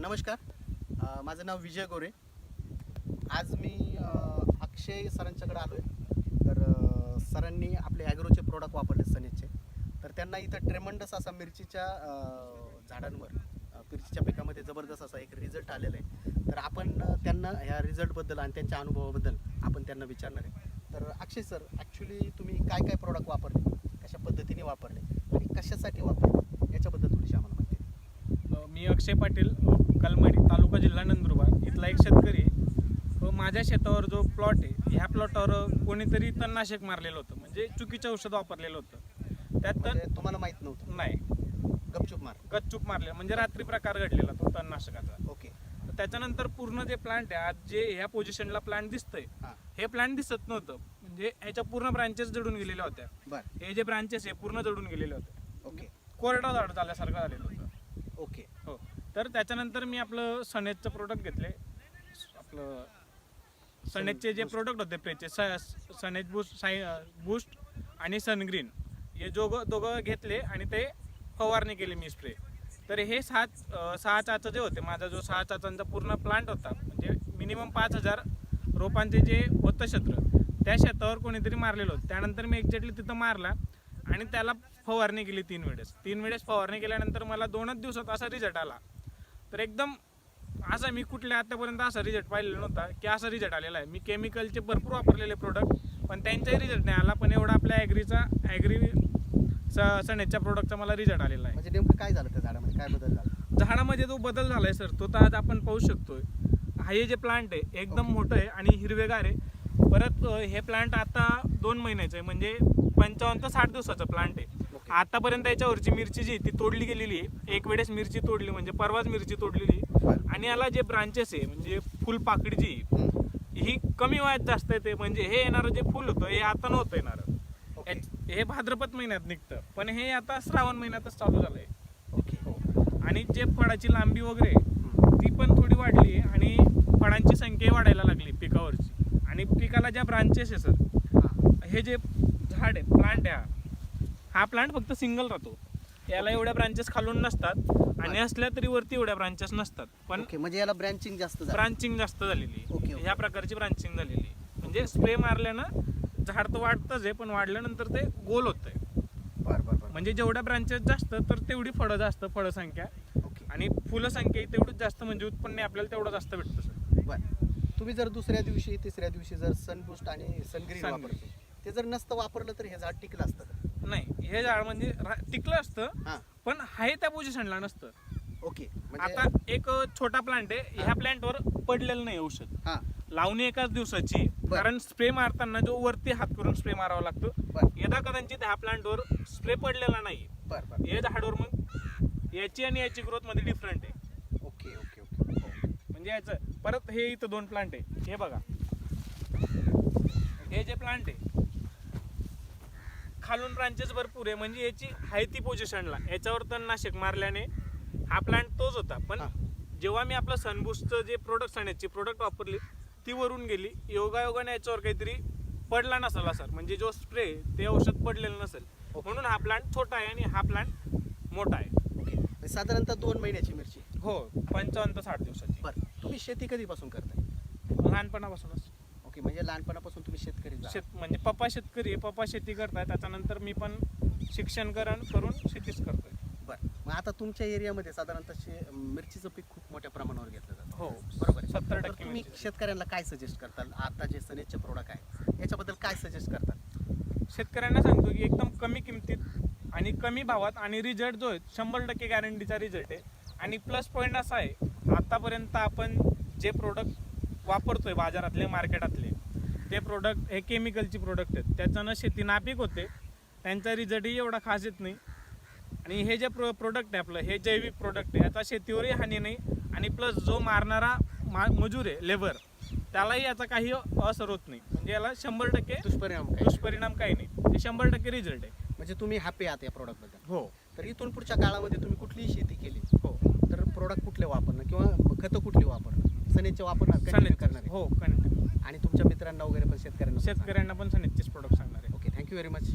नमस्कार. माझं नाव विजय गोरे. आज मी अक्षय सरांच्याकडे आलो आहे तर सरांनी आपले ॲग्रोचे प्रोडक्ट वापरले सनीचे. तर त्यांना इथं ट्रेमंडस असा मिरचीच्या झाडांवर मिरचीच्या पिकामध्ये जबरदस्त असा एक रिझल्ट आलेला आहे. तर आपण त्यांना ह्या रिझल्टबद्दल आणि त्यांच्या अनुभवाबद्दल आपण त्यांना विचारणार आहे. तर अक्षय सर ॲक्च्युली तुम्ही काय काय प्रोडक्ट वापरले? कशा पद्धतीने वापरले? आणि कशासाठी वापरले? याच्याबद्दल थोडीशी आम्हाला माहिती मी अक्षय पाटील कलमडी तालुका जिल्हा नंदुरबार. इथला एक शेतकरी आहे. व माझ्या शेतावर जो प्लॉट आहे ह्या प्लॉटवर कोणीतरी तणनाशक मारलेलं होतं. म्हणजे चुकीचं औषध वापरलेलं होतं. त्यात तण म्हणजे तुम्हाला माहीत नव्हतं. नाही. गपचूप मार. गच्चूप मारलेलं. म्हणजे रात्री प्रकार घडलेला तो तणनाशकाचा. ओके. तर त्याच्यानंतर पूर्ण जे प्लांट आहे आज जे ह्या पोझिशनला प्लांट दिसतंय हां. प्लांट दिसत नव्हतं. म्हणजे ह्याच्या पूर्ण ब्रांचेस जडून गेलेल्या होत्या. बर. हे जे ब्रांचेस आहे पूर्ण जडून गेलेले होते ओके. कोरडा झाड झाल्यासारखं झालेलं होतं. ओके. हो. तर त्याच्यानंतर मी आपलं सनेजचं प्रोडक्ट घेतले. आपलं सनेजचे जे प्रोडक्ट होते प्रेचे स सनेज बूस्ट साई बूस्ट आणि सनग्रीन हे दोघं दोघं घेतले आणि ते फवारणी केली मी स्प्रे तर हे सात सहा चाचं जे होते माझा जो सहा चाचांचा पूर्ण प्लांट होता म्हणजे मिनिमम पाच हजार रोपांचे जे होतं क्षेत्र त्या शेतावर कोणीतरी मारलेलं होतं. त्यानंतर मी एक्झॅक्टली तिथं मारला आणि त्याला फवारणी केली तीन वेळेस. तीन वेळेस फवारणी केल्यानंतर मला दोनच दिवसात असा रिझल्ट आला. तर एकदम असा मी कुठल्या आतापर्यंत असा रिझल्ट पाहिलेला नव्हता की असा रिझल्ट आलेला आहे. मी केमिकलचे भरपूर वापरलेले प्रोडक्ट पण त्यांचाही रिझल्ट नाही आला. पण एवढा आपल्या ॲग्रीचा ॲग्री सनेजच्या प्रोडक्टचा मला रिझल्ट आलेला आहे. म्हणजे नेमकं काय झालं त्या झाडामध्ये? काय बदल झाला? झाडामध्ये जो बदल झालाय सर तो तर आज आपण पाहू शकतोय. हा हे जे प्लांट आहे एकदम मोठं आहे आणि हिरवेगार आहे. परत अं, हे प्लांट आता दोन महिन्याचं आहे. म्हणजे पंचावन्न ते साठ दिवसाचं प्लांट आहे. आतापर्यंत याच्यावरची मिरची जी ती तोडली गेलेली आहे. एक वेळेस मिरची तोडली म्हणजे परवाच मिरची तोडलेली. आणि याला जे ब्रांचेस आहे म्हणजे फुलपाकडी जी. ही कमी वयात जास्त येते. म्हणजे हे येणारं जे फुल होतं हे आता नव्हतं येणार. हे भाद्रपद महिन्यात निघतं. पण हे आता श्रावण महिन्यातच चालू झालंय. आणि जे फळाची लांबी वगैरे. ती पण थोडी वाढली आहे. आणि फळांची संख्या वाढायला लागली पिकावरची. आणि पिकाला ज्या ब्रांचेस आहे सर. हे. जे झाड आहे प्लांट आहे हा. प्लांट फक्त सिंगल राहतो. याला एवढ्या ब्रांचेस खालून नसतात. आणि असल्या तरी वरती एवढ्या ब्रांचेस नसतात. पण ओके म्हणजे याला ब्रँचिंग जास्त झालं. ब्रांचिंग जास्त झालेली. ओके. ह्या प्रकारची ब्रांचिंग झालेली. म्हणजे स्प्रे मारल्यानं झाड तर वाढतच आहे पण वाढल्यानंतर ते गोल होतंय. बरं बरं बरं. म्हणजे जेवढ्या ब्रांचेस जास्त तर तेवढी फळं जास्त फळं संख्या ओके आणि फुलं संख्या तेवढीच जास्त म्हणजे उत्पन्न आपल्याला तेवढं जास्त भेटतं सर. बरं. तुम्ही जर दुसऱ्या दिवशी तिसऱ्या दिवशी जर सनबूस्ट आणि सनग्रीन Sun वापरले ते जर नसतं वापरलं तर हे झाड टिकलं असतं. का? नाही हे झाड म्हणजे रा- टिकलं असतं हां. पण आहे त्या पोझिशनला नसतं. ओके म्हणजे आता एक छोटा प्लांट आहे ह्या प्लांटवर पडलेलं नाही औषध. हां. लावणी एकाच दिवसाची बरं. कारण स्प्रे मारताना जो वरती हात करून स्प्रे मारावा लागतो बरं. यदा कदाचित ह्या प्लांटवर स्प्रे पडलेला नाही. बरं बरं. हे झाडावर मग याची आणि याची ग्रोथमध्ये डिफरंट आहे. Okay okay okay. म्हणजे याचं परत हे इथं दोन प्लांट आहे. हे बघा. हे जे प्लांट आहे खालून ब्रांचेस भरपूर आहे. म्हणजे याची आहे ती पोझिशनला याच्यावर तणनाशक मारल्याने हा प्लांट तोच होता. पण. जेव्हा मी आपलं सनबूस्टचं जे प्रोडक्ट सण्याची प्रोडक्ट वापरली ती वरून गेली. योगायोगाने याच्यावर काहीतरी पडला नसाला सर म्हणजे जो स्प्रे ते औषध पडलेलं नसेल. म्हणून हा प्लांट छोटा आहे आणि हा प्लांट मोठा आहे. साधारणतः दोन महिन्याची मिरची. हो पंचावन्न ते साठ दिवसाची. बरं. तुम्ही शेती कधीपासून करताय? लहानपणापासूनच. ओके म्हणजे लहानपणापासून तुम्ही शेतकरी. शेत म्हणजे पप्पा शेतकरी आहे पप्पा शेती करताय त्याच्यानंतर मी पण शिक्षण करण करून शेतीच करतोय बरं मग आता तुमच्या एरियामध्ये साधारणतः शे मिरचीचं पीक खूप मोठ्या प्रमाणावर घेतलं जातं हो बरोबर आहे. सत्तर तर टक्के तुम्ही मिरची. शेतकऱ्यांना काय सजेस्ट करताल आता जे सनेजचे प्रोडक्ट आहे याच्याबद्दल काय सजेस्ट करताल शेतकऱ्यांना सांगतो की एकदम कमी किमतीत आणि कमी भावात आणि रिझल्ट जो आहे शंभर टक्के गॅरंटीचा रिझल्ट आहे आणि प्लस पॉईंट असा आहे आतापर्यंत आपण जे प्रोडक्ट वापरतोय बाजारातले मार्केटातले. ते प्रोडक्ट हे केमिकलची प्रोडक्ट आहेत. त्याच्यानं शेती नापीक होते. त्यांचा रिझल्टही एवढा खास येत नाही. आणि हे जे प्रो प्रोडक्ट आहे आपलं हे जैविक प्रोडक्ट आहे. याचा शेतीवरही हानी नाही. आणि प्लस जो मारणारा मा मजूर आहे लेबर त्यालाही याचा काही असर होत नाही. म्हणजे याला शंभर टक्के दुष्परिणाम काय दुष्परिणाम काही नाही. ते शंभर टक्के रिझल्ट आहे. म्हणजे तुम्ही हॅपी आहात या प्रोडक्टबद्दल हो. तर इथून पुढच्या काळामध्ये तुम्ही कुठलीही शेती केली हो. तर प्रोडक्ट कुठले वापरणं? किंवा खतं कुठली वापरणं? सनेजचे वापरणार continue सनेज करणार आहे. हो कंटिन्यू आणि तुमच्या मित्रांना वगैरे पण शेतकऱ्यांना. शेतकऱ्यांना पण सनेजचेच प्रोडक्ट सांगणार आहे ओके थँक्यू व्हेरी मच